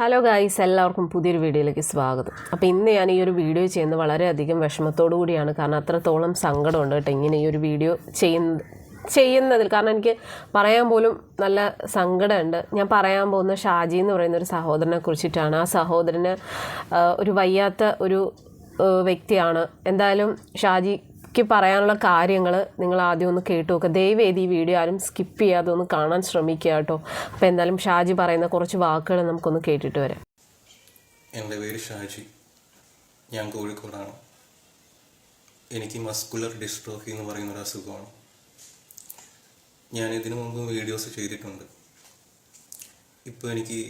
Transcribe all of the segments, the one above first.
Hello guys എല്ലാവർക്കും പുതിയൊരു വീഡിയോയിലേക്ക് സ്വാഗതം. അപ്പോൾ ഇന്ന് ഞാൻ ഈ ഒരു വീഡിയോ ചെയ്യുന്നത് വളരെയധികം വിഷമത്തോടു കൂടിയാണ്. കാരണം അത്രത്തോളം സങ്കടമുണ്ട് കേട്ടോ ഇങ്ങനെ ഈ ഒരു വീഡിയോ ചെയ്യുന്ന ചെയ്യുന്നതിൽ. കാരണം എനിക്ക് പറയാൻ പോലും നല്ല സങ്കടമുണ്ട്. ഞാൻ പറയാൻ പോകുന്ന ഷാജി എന്ന് പറയുന്ന ഒരു സഹോദരനെ കുറിച്ചിട്ടാണ്. ആ സഹോദരന് ഒരു വയ്യാത്ത ഒരു വ്യക്തിയാണ്. എന്തായാലും ഷാജിക്ക് പറയാനുള്ള കാര്യങ്ങൾ നിങ്ങൾ ആദ്യം ഒന്ന് കേട്ടു നോക്കുക ദയവേദി ഈ വീഡിയോ ആരും സ്കിപ്പ് ചെയ്യാതെ ഒന്ന് കാണാൻ ശ്രമിക്കുക കേട്ടോ. അപ്പോൾ എന്തായാലും ഷാജി പറയുന്ന കുറച്ച് വാക്കുകൾ നമുക്കൊന്ന് കേട്ടിട്ട് വരാം. എന്റെ പേര് ഷാജി. ഞാൻ കോഴിക്കോടാണ്. എനിക്ക് മസ്കുലർ ഡിസ്ട്രോഫി എന്ന് പറയുന്ന ഒരു അസുഖമാണ്. ഞാൻ ഇതിനു മുമ്പ് വീഡിയോസ് ചെയ്തിട്ടുണ്ട്. ഇപ്പോൾ എനിക്ക്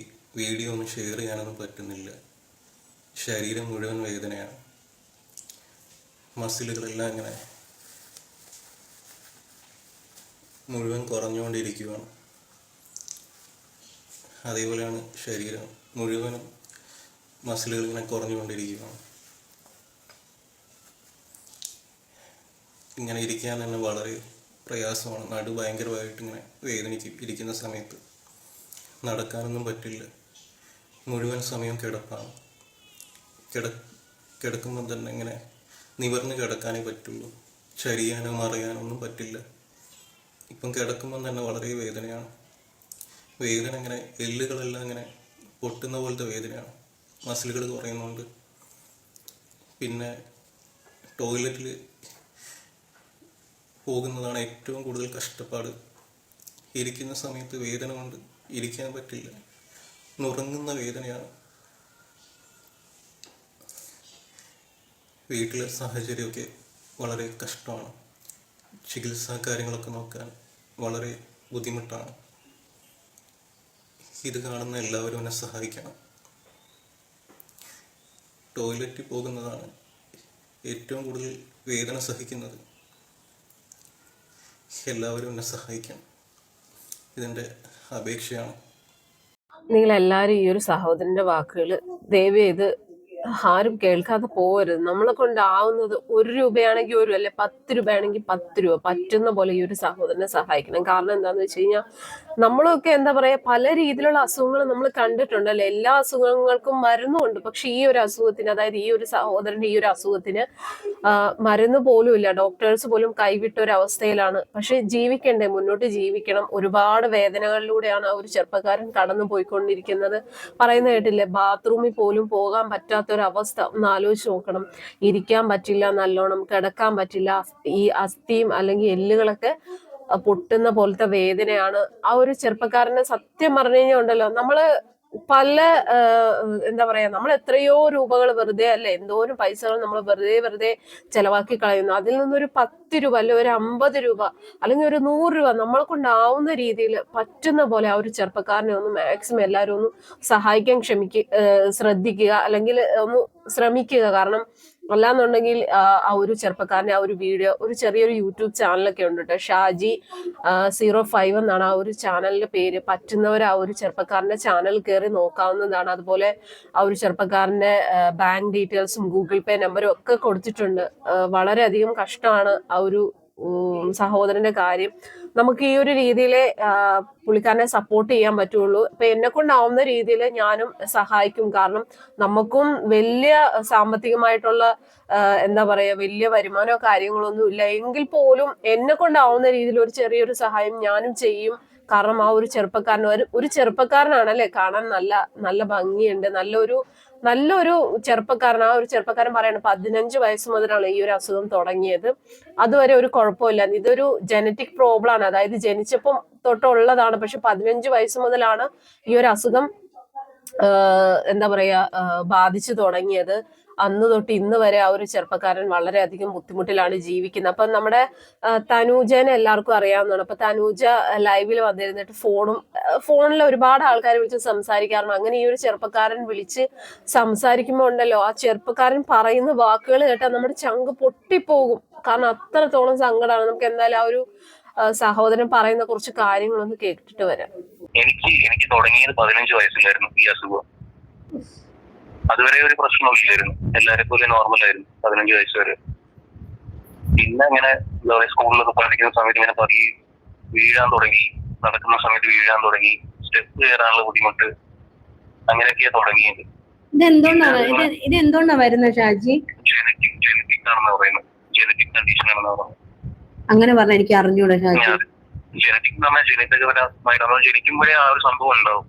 വീഡിയോ ഒന്നും ഷെയർ ചെയ്യാനൊന്നും പറ്റുന്നില്ല. ശരീരം മുഴുവൻ വേദനയാണ്. മസിലുകളെല്ലാം ഇങ്ങനെ മുഴുവൻ കുറഞ്ഞുകൊണ്ടിരിക്കുകയാണ് അതേപോലെയാണ് ശരീരം മുഴുവനും മസിലുകൾ ഇങ്ങനെ കുറഞ്ഞുകൊണ്ടിരിക്കുകയാണ് ഇങ്ങനെ ഇരിക്കാൻ തന്നെ വളരെ പ്രയാസമാണ്. നടു ഭയങ്കരമായിട്ട് ഇങ്ങനെ വേദനിക്കും ഇരിക്കുന്ന സമയത്ത് നടക്കാനൊന്നും പറ്റില്ല. മുഴുവൻ സമയം കിടപ്പാണ്. കിട കിടക്കുമ്പോൾ തന്നെ ഇങ്ങനെ നിവർന്ന് കിടക്കാനേ പറ്റുള്ളൂ. ചരിയാനോ മറിയാനോ ഒന്നും പറ്റില്ല. ഇപ്പം കിടക്കുമ്പോൾ തന്നെ വളരെ വേദനയാണ്. വേദന ഇങ്ങനെ എല്ലുകളെല്ലാം ഇങ്ങനെ പൊട്ടുന്ന പോലത്തെ വേദനയാണ്. മസിലുകൾ കുറയുന്നുണ്ട്. പിന്നെ ടോയ്ലറ്റിൽ പോകുന്നതാണ് ഏറ്റവും കൂടുതൽ കഷ്ടപ്പാട്. ഇരിക്കുന്ന സമയത്ത് വേദന കൊണ്ട് ഇരിക്കാൻ പറ്റില്ല. നുറങ്ങുന്ന വേദനയാണ്. വീട്ടിലെ സാഹചര്യമൊക്കെ വളരെ കഷ്ടമാണ്. ചികിത്സാ കാര്യങ്ങളൊക്കെ നോക്കാൻ വളരെ ബുദ്ധിമുട്ടാണ്. ഇത് കാണുന്ന എല്ലാവരും എന്നെ സഹായിക്കണം. ടോയ്ലറ്റിൽ പോകുന്നതാണ് ഏറ്റവും കൂടുതൽ വേദന സഹിക്കുന്നത്. എല്ലാവരും എന്നെ സഹായിക്കണം. ഇതിന്റെ അപേക്ഷയാണ്. നിങ്ങളെല്ലാവരും ഈ ഒരു സഹോദരന്റെ വാക്കുകൾ ദയവ് ചെയ്ത് ആരും കേൾക്കാതെ പോകരുത് നമ്മളെ കൊണ്ടാവുന്നത് ഒരു രൂപയാണെങ്കിൽ ഒരു അല്ലെ പത്ത് രൂപയാണെങ്കിൽ പത്ത് രൂപ പറ്റുന്ന പോലെ ഈ ഒരു സഹോദരനെ സഹായിക്കണം. കാരണം എന്താണെന്ന് വെച്ച് കഴിഞ്ഞാൽ നമ്മളൊക്കെ എന്താ പറയാ പല രീതിയിലുള്ള അസുഖങ്ങൾ നമ്മൾ കണ്ടിട്ടുണ്ട് അല്ലെ? എല്ലാ അസുഖങ്ങൾക്കും മരുന്നുണ്ട്. പക്ഷെ ഈ ഒരു അസുഖത്തിന് അതായത് ഈ ഒരു സഹോദരന്റെ ഈ ഒരു അസുഖത്തിന് മരുന്ന് പോലും ഇല്ല. ഡോക്ടേഴ്സ് പോലും കൈവിട്ട ഒരു അവസ്ഥയിലാണ്. പക്ഷെ ജീവിക്കണ്ടേ? മുന്നോട്ട് ജീവിക്കണം. ഒരുപാട് വേദനകളിലൂടെയാണ് ആ ഒരു ചെറുപ്പക്കാരൻ കടന്നു പോയിക്കൊണ്ടിരിക്കുന്നത് പറയുന്ന കേട്ടില്ലേ? ബാത്റൂമിൽ പോലും പോകാൻ പറ്റാത്ത അവസ്ഥ ഒന്ന് ആലോചിച്ച് നോക്കണം. ഇരിക്കാൻ പറ്റില്ല നല്ലോണം കിടക്കാൻ പറ്റില്ല ഈ അസ്ഥിയും അല്ലെങ്കിൽ എല്ലുകളൊക്കെ പൊട്ടുന്ന പോലത്തെ വേദനയാണ്. ആ ഒരു ചെറുപ്പക്കാരനെ സത്യം പറഞ്ഞു കഴിഞ്ഞാൽ ഉണ്ടല്ലോ നമ്മൾ പല എന്താ പറയാ നമ്മൾ എത്രയോ രൂപകൾ വെറുതെ അല്ലെ എന്തോരം പൈസകൾ നമ്മൾ വെറുതെ വെറുതെ ചെലവാക്കി കളയുന്നു. അതിൽ നിന്നൊരു പത്ത് രൂപ അല്ലെ ഒരു അമ്പത് രൂപ അല്ലെങ്കിൽ ഒരു നൂറ് രൂപ നമ്മളെ കൊണ്ടാവുന്ന രീതിയിൽ പറ്റുന്ന പോലെ ആ ഒരു ചെറുപ്പക്കാരനെ ഒന്ന് മാക്സിമം എല്ലാവരും ഒന്ന് സഹായിക്കാൻ ക്ഷമിക്കുക ശ്രദ്ധിക്കുക അല്ലെങ്കിൽ ഒന്ന് ശ്രമിക്കുക. കാരണം അല്ലാന്നുണ്ടെങ്കിൽ ആ ഒരു ചെറുപ്പക്കാരന്റെ ആ ഒരു വീഡിയോ ഒരു ചെറിയൊരു യൂട്യൂബ് ചാനലൊക്കെ ഉണ്ട് കേട്ടോ. ഷാജി സീറോ ഫൈവ് എന്നാണ് ആ ഒരു ചാനലിന്റെ പേര്. പറ്റുന്നവർ ആ ഒരു ചെറുപ്പക്കാരന്റെ ചാനൽ കയറി നോക്കാവുന്നതാണ്. അതുപോലെ ആ ഒരു ചെറുപ്പക്കാരന്റെ ബാങ്ക് ഡീറ്റെയിൽസും ഗൂഗിൾ പേ നമ്പറും ഒക്കെ കൊടുത്തിട്ടുണ്ട്. വളരെയധികം കഷ്ടമാണ് ആ ഒരു സഹോദരന്റെ കാര്യം നമുക്ക് ഈ ഒരു രീതിയിൽ പുള്ളിക്കാരനെ സപ്പോർട്ട് ചെയ്യാൻ പറ്റുള്ളൂ. ഇപ്പൊ എന്നെ കൊണ്ടാവുന്ന രീതിയിൽ ഞാനും സഹായിക്കും. കാരണം നമുക്കും വലിയ സാമ്പത്തികമായിട്ടുള്ള എന്താ പറയാ വലിയ വരുമാനമോ കാര്യങ്ങളൊന്നും ഇല്ല. എങ്കിൽ പോലും എന്നെ കൊണ്ടാവുന്ന രീതിയിൽ ഒരു ചെറിയൊരു സഹായം ഞാനും ചെയ്യും. കാരണം ആ ഒരു ചെറുപ്പക്കാരൻ ഒരു ചെറുപ്പക്കാരനാണല്ലേ? കാണാൻ നല്ല നല്ല ഭംഗിയുണ്ട്. നല്ലൊരു നല്ലൊരു ചെറുപ്പക്കാരൻ ആ ഒരു ചെറുപ്പക്കാരൻ പറയണ പതിനഞ്ച് വയസ്സ് മുതലാണ് ഈ ഒരു അസുഖം തുടങ്ങിയത്. അതുവരെ ഒരു കുഴപ്പമില്ല. ഇതൊരു ജനറ്റിക് പ്രോബ്ലം ആണ്. അതായത് ജനിച്ചപ്പം തൊട്ടുള്ളതാണ്. പക്ഷെ പതിനഞ്ച് വയസ്സ് മുതലാണ് ഈ ഒരു അസുഖം എന്താ പറയാ ബാധിച്ചു തുടങ്ങിയത്. അന്ന് തൊട്ട് ഇന്ന് വരെ ആ ഒരു ചെറുപ്പക്കാരൻ വളരെയധികം ബുദ്ധിമുട്ടിലാണ് ജീവിക്കുന്നത്. അപ്പം നമ്മുടെ തനൂജനെ എല്ലാവർക്കും അറിയാവുന്നതാണ്. അപ്പം തനൂജ ലൈവിൽ വന്നിരുന്നിട്ട് ഫോണും ഫോണിൽ ഒരുപാട് ആൾക്കാർ വിളിച്ച് സംസാരിക്കാറുണ്ട്. അങ്ങനെ ഈ ഒരു ചെറുപ്പക്കാരൻ വിളിച്ച് സംസാരിക്കുമ്പോൾ ഉണ്ടല്ലോ ആ ചെറുപ്പക്കാരൻ പറയുന്ന വാക്കുകൾ കേട്ടാൽ നമ്മുടെ ചങ്ക് പൊട്ടിപ്പോകും. കാരണം അത്രത്തോളം സങ്കടമാണ് നമുക്ക് എന്തായാലും ആ ഒരു സഹോദരൻ പറയുന്ന കുറച്ച് കാര്യങ്ങളൊന്ന് കേട്ടിട്ട് വരാം. എനിക്ക് എനിക്ക് തുടങ്ങിയത് പതിനഞ്ച് വയസ്സിലായിരുന്നു ഈ അസുഖം. അതുവരെ ഒരു പ്രശ്നമില്ലായിരുന്നു എല്ലാരെ പോലെ നോർമൽ ആയിരുന്നു. പതിനഞ്ച് വയസ്സ് വരെ. പിന്നെ ഇങ്ങനെ സ്കൂളിലൊക്കെ പഠിക്കുന്ന സമയത്ത് ഇങ്ങനെ പതിയെ വീഴാൻ തുടങ്ങി നടക്കുന്ന സമയത്ത് വീഴാൻ തുടങ്ങി സ്റ്റെപ്പ് കയറാനുള്ള ബുദ്ധിമുട്ട് അങ്ങനെയൊക്കെയാ തുടങ്ങിയത്. ഇത് ഇത് എന്തുകൊണ്ടാ വരുന്നത് ഷാജി? ജനറ്റിക് ജനറ്റിക് ആണെന്ന് പറയുന്നത്. ജനറ്റിക് കണ്ടീഷൻ ആണെന്ന് പറയുന്നത്. അങ്ങനെ പറഞ്ഞ എനിക്ക് അറിഞ്ഞൂടെ ഷാജി. ജനറ്റിക് എന്ന് പറഞ്ഞാൽ ജനിതകപരമായിട്ട് നമ്മൾ ജനിക്കുമ്പോഴേ ആ ഒരു സംഭവം ഉണ്ടാവും.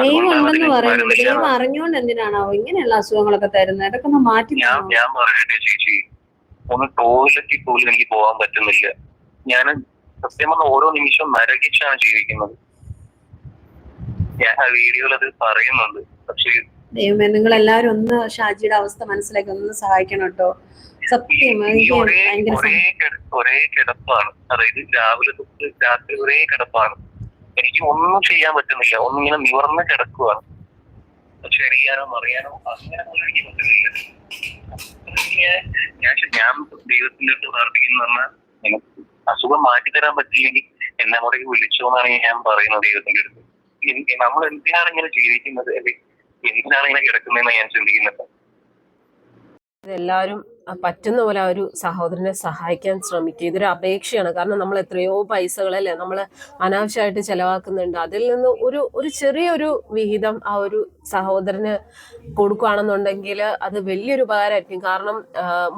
ദൈവം ഉണ്ടെന്ന് പറയുന്നുണ്ട് ദൈവം അറിഞ്ഞുകൊണ്ട് എന്തിനാണാവോ ഇങ്ങനെയുള്ള അസുഖങ്ങളൊക്കെ തരുന്നത്? ഇതൊക്കെ ഒന്ന് മാറ്റി ഞാൻ ഞാൻ പറയട്ടെ ചേച്ചി. ഒന്ന് ടോയ്ലറ്റിൽ പോലും എനിക്ക് പോകാൻ പറ്റുന്നില്ല. ഞാൻ സത്യം പറഞ്ഞ ഓരോ നിമിഷവും നരകിച്ചാണ് ജീവിക്കുന്നത്. ഞാൻ ആ വീഡിയോയിൽ അത് പറയുന്നുണ്ട്. പക്ഷേ ദൈവമേ നിങ്ങൾ എല്ലാവരും ഒന്ന് ഷാജിയുടെ അവസ്ഥ മനസ്സിലാക്കി ഒന്ന് സഹായിക്കണം കേട്ടോ. സത്യം ഒരേ കിടപ്പാണ്. അതായത് രാവിലെ തൊട്ട് രാത്രി ഒരേ കിടപ്പാണ്. എനിക്ക് ഒന്നും ചെയ്യാൻ പറ്റുന്നില്ല. ഒന്നിങ്ങനെ നിവർന്ന് കിടക്കുവാണ് പക്ഷെ അറിയാനോ അറിയാനോ അങ്ങനെ എനിക്ക് പറ്റുന്നില്ല. ഞാൻ- ഞാൻ ദൈവത്തിന്റെ അടുത്ത് പ്രാർത്ഥിക്കുന്ന പറഞ്ഞാൽ എനിക്ക് അസുഖം മാറ്റിത്തരാൻ പറ്റില്ലെങ്കിൽ എന്നെ കൂടെ വിളിച്ചോ എന്നാണ് ഞാൻ പറയുന്നത് ദൈവത്തിന്റെ അടുത്ത്. നമ്മൾ എന്തിനാണ് ഇങ്ങനെ ജീവിക്കുന്നത്? അല്ലെങ്കിൽ എന്തിനാണ് ഇങ്ങനെ കിടക്കുന്നതെന്ന് ഞാൻ ചിന്തിക്കുന്നത്. എല്ലാവരും പറ്റുന്ന പോലെ ആ ഒരു സഹോദരനെ സഹായിക്കാൻ ശ്രമിക്കുക. ഇതൊരു അപേക്ഷയാണ്. കാരണം നമ്മൾ എത്രയോ പൈസകളല്ലേ നമ്മൾ അനാവശ്യമായിട്ട് ചെലവാക്കുന്നുണ്ട്. അതിൽ നിന്ന് ഒരു ഒരു ചെറിയൊരു വിഹിതം ആ ഒരു സഹോദരന് കൊടുക്കുകയാണെന്നുണ്ടെങ്കിൽ അത് വലിയൊരു ഉപകാരമായിരിക്കും. കാരണം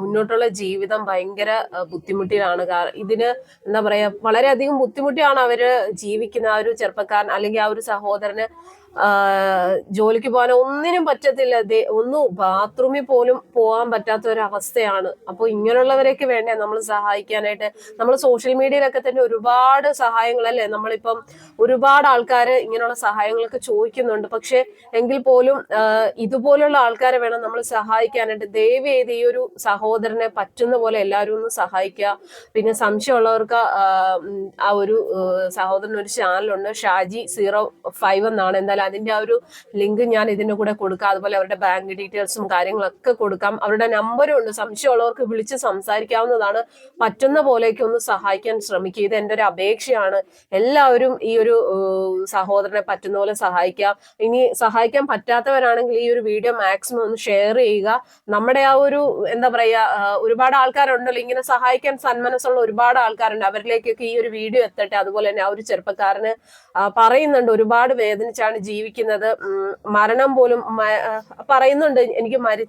മുന്നോട്ടുള്ള ജീവിതം ഭയങ്കര ബുദ്ധിമുട്ടിലാണ്. ഇതിന് എന്താ പറയുക വളരെയധികം ബുദ്ധിമുട്ടിയാണ് അവർ ജീവിക്കുന്ന ആ ഒരു ചെറുപ്പക്കാരൻ അല്ലെങ്കിൽ ആ ഒരു സഹോദരന് ജോലിക്ക് പോകാൻ ഒന്നിനും പറ്റത്തില്ല. ഒന്ന് ബാത്റൂമിൽ പോലും പോകാൻ പറ്റാത്ത ഒരു അവസ്ഥയാണ് അപ്പോൾ ഇങ്ങനെയുള്ളവരെയൊക്കെ വേണ്ടേ? നമ്മൾ സഹായിക്കാനായിട്ട്. നമ്മൾ സോഷ്യൽ മീഡിയയിലൊക്കെ തന്നെ ഒരുപാട് സഹായങ്ങളല്ലേ? നമ്മളിപ്പം ഒരുപാട് ആൾക്കാർ ഇങ്ങനെയുള്ള സഹായങ്ങളൊക്കെ ചോദിക്കുന്നുണ്ട്. പക്ഷെ എങ്കിൽ പോലും ഇതുപോലുള്ള ആൾക്കാരെ വേണം നമ്മൾ സഹായിക്കാനായിട്ട്. ദയവ് ചെയ്ത് ഈ ഒരു സഹോദരനെ പറ്റുന്ന പോലെ എല്ലാവരും ഒന്ന് സഹായിക്കുക. പിന്നെ സംശയമുള്ളവർക്ക് ആ ഒരു സഹോദരൻ ഒരു ചാനലുണ്ട്. ഷാജി സീറോ ഫൈവ് എന്നാണ്. എന്തായാലും അതിന്റെ ആ ഒരു ലിങ്ക് ഞാൻ ഇതിന്റെ കൂടെ കൊടുക്കാം. അതുപോലെ അവരുടെ ബാങ്ക് ഡീറ്റെയിൽസും കാര്യങ്ങളൊക്കെ കൊടുക്കാം. അവരുടെ നമ്പറും ഉണ്ട്. സംശയമുള്ളവർക്ക് വിളിച്ച് സംസാരിക്കാവുന്നതാണ്. പറ്റുന്ന പോലെയൊക്കെ ഒന്ന് സഹായിക്കാൻ ശ്രമിക്കുക. ഇത് എന്റെ ഒരു അപേക്ഷയാണ്. എല്ലാവരും ഈ ഒരു സഹോദരനെ പറ്റുന്ന പോലെ സഹായിക്കാം ഇനി സഹായിക്കാൻ പറ്റാത്തവരാണെങ്കിൽ ഈ ഒരു വീഡിയോ മാക്സിമം ഒന്ന് ഷെയർ ചെയ്യുക. നമ്മുടെ ആ ഒരു എന്താ പറയാ ഒരുപാട് ആൾക്കാരുണ്ടല്ലോ. ഇങ്ങനെ സഹായിക്കാൻ സന്മനസ്സുള്ള ഒരുപാട് ആൾക്കാരുണ്ട്. അവരിലേക്കൊക്കെ ഈ ഒരു വീഡിയോ എത്തട്ടെ. അതുപോലെ തന്നെ ആ ഒരു ചെറുപ്പക്കാരന് പറയുന്നുണ്ട്. ഒരുപാട് വേദനിച്ചാണ് ജീവിക്കുന്നത് മരണം പോലും പറയുന്നുണ്ട്. എനിക്ക് മരി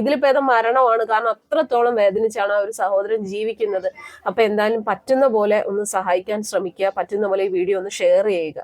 ഇതിൽ ഭേദം മരണമാണ്. കാരണം അത്രത്തോളം വേദനിച്ചാണ് ആ ഒരു സഹോദരൻ ജീവിക്കുന്നത്. അപ്പൊ എന്തായാലും പറ്റുന്ന പോലെ ഒന്ന് സഹായിക്കാൻ ശ്രമിക്കുക. പറ്റുന്ന പോലെ ഈ വീഡിയോ ഒന്ന് ഷെയർ ചെയ്യുക.